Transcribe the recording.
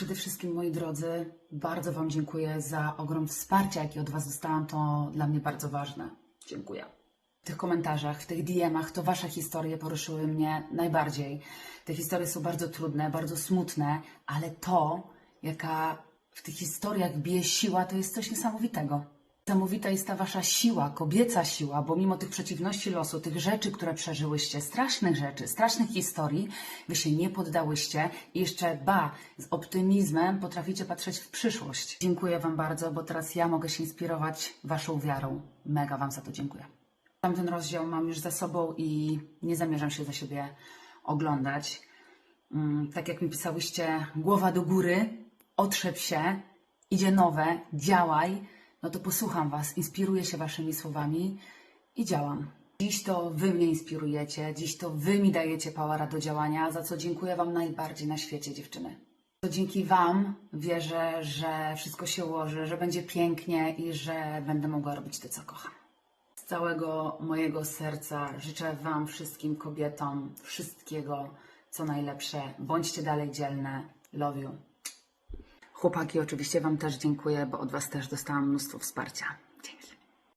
Przede wszystkim, moi drodzy, bardzo Wam dziękuję za ogrom wsparcia, jakie od Was dostałam. To dla mnie bardzo ważne. Dziękuję. W tych komentarzach, w tych DM-ach to Wasze historie poruszyły mnie najbardziej. Te historie są bardzo trudne, bardzo smutne, ale to, jaka w tych historiach bije siła, to jest coś niesamowitego. Niesamowita jest ta wasza siła, kobieca siła, bo mimo tych przeciwności losu, tych rzeczy, które przeżyłyście, strasznych rzeczy, strasznych historii, wy się nie poddałyście i jeszcze ba, z optymizmem potraficie patrzeć w przyszłość. Dziękuję wam bardzo, bo teraz ja mogę się inspirować waszą wiarą. Mega wam za to dziękuję. Tamten rozdział mam już za sobą i nie zamierzam się za siebie oglądać. Mm, tak jak mi pisałyście, głowa do góry, otrzep się, idzie nowe, działaj, no to posłucham Was, inspiruję się Waszymi słowami i działam. Dziś to Wy mnie inspirujecie, dziś to Wy mi dajecie powera do działania, za co dziękuję Wam najbardziej na świecie, dziewczyny. To dzięki Wam wierzę, że wszystko się ułoży, że będzie pięknie i że będę mogła robić to, co kocham. Z całego mojego serca życzę Wam wszystkim kobietom wszystkiego, co najlepsze. Bądźcie dalej dzielne. Love you. Chłopaki, oczywiście Wam też dziękuję, bo od Was też dostałam mnóstwo wsparcia.